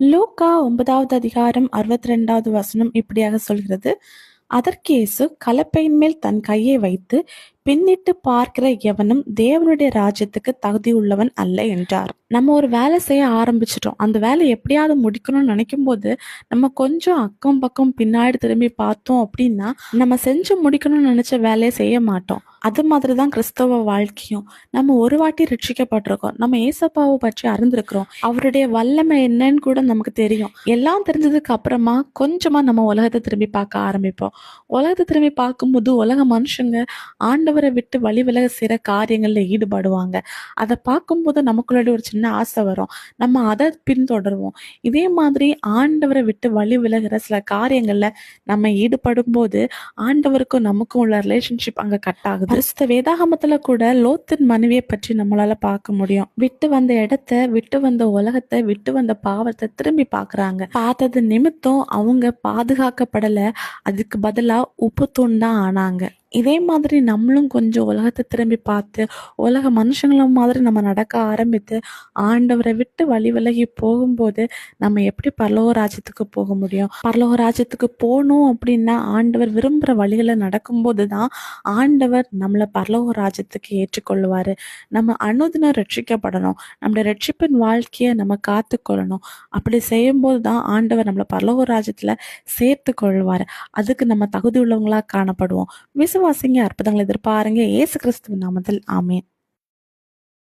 லூக்கா ஒன்பதாவது அதிகாரம் அறுபத்தி ரெண்டாவது வசனம் இப்படியாக சொல்கிறது. அதற்கேசு கலப்பையின் மேல் தன் கையை வைத்து பின்னிட்டு பார்க்கிற எவனும் தேவனுடைய ராஜ்யத்துக்கு தகுதி உள்ளவன் அல்ல என்றார். நம்ம ஒரு வேலை செய்ய ஆரம்பிச்சிட்டோம். அந்த வேலை எப்படியாவது முடிக்கணும்னு நினைக்கும் போது நம்ம கொஞ்சம் அக்கம் பக்கம் பின்னாடி திரும்பி பார்த்தோம் அப்படின்னா நம்ம செஞ்சு முடிக்கணும்னு நினைச்ச வேலையை செய்ய மாட்டோம். அது மாதிரி தான் கிறிஸ்தவ வாழ்க்கையும். நம்ம ஒரு வாட்டி ரட்சிக்கப்பட்டிருக்கோம். நம்ம ஏசப்பாவை பற்றி அறிந்திருக்கிறோம். அவருடைய வல்லமை என்னன்னு கூட நமக்கு தெரியும். எல்லாம் தெரிஞ்சதுக்கு அப்புறமா கொஞ்சமா நம்ம உலகத்தை திரும்பி பார்க்க ஆரம்பிப்போம். உலகத்தை திரும்பி பார்க்கும்போது உலக மனுஷங்க ஆண்டவரை விட்டு வழி விலக செய்கிற காரியங்களில் ஈடுபடுவாங்க. அதை பார்க்கும்போது நமக்குள்ளாடி ஒரு சின்ன ஆசை வரும். நம்ம அதை பின்தொடருவோம். இதே மாதிரி ஆண்டவரை விட்டு வழி விலகிற சில காரியங்களில் நம்ம ஈடுபடும் போது ஆண்டவருக்கும் நமக்கும் உள்ள ரிலேஷன்ஷிப் அங்கே கட் ஆகுது. கிறிஸ்த வேதாகமத்தில் கூட லோத்தின் மனைவியை பற்றி நம்மளால பார்க்க முடியும். விட்டு வந்த இடத்த விட்டு வந்த உலகத்தை விட்டு வந்த பாவத்தை திரும்பி பார்க்குறாங்க. பார்த்தது நிமித்தம் அவங்க பாதுகாக்கப்படலை. அதுக்கு பதிலாக உப்பு தூண் தான் ஆனாங்க. இதே மாதிரி நம்மளும் கொஞ்சம் உலகத்தை திரும்பி பார்த்து உலக மனுஷங்களும் மாதிரி நம்ம நடக்க ஆரம்பித்து ஆண்டவரை விட்டு வழி விலகி போகும்போது நம்ம எப்படி பரலோக ராஜ்யத்துக்கு போக முடியும்? பரலோக ராஜ்யத்துக்கு போகணும் அப்படின்னா ஆண்டவர் விரும்புகிற வழிகளை நடக்கும்போது தான் ஆண்டவர் நம்மளை பரலோக ராஜ்யத்துக்கு ஏற்றுக்கொள்வார். நம்ம அனுதினம் ரட்சிக்கப்படணும். நம்முடைய ரட்சிப்பின் வாழ்க்கையை நம்ம காத்துக்கொள்ளணும் அப்படி செய்யும்போது தான் ஆண்டவர் நம்மளை பரலோக ராஜ்யத்தில் சேர்த்து கொள்வார். அதுக்கு நம்ம தகுதி உள்ளவங்களாக காணப்படுவோம் விசுவாசிங்க அற்புதங்களை எதிர்பாருங்க. ஏசு கிறிஸ்துவ நாமத்தில். ஆமேன்.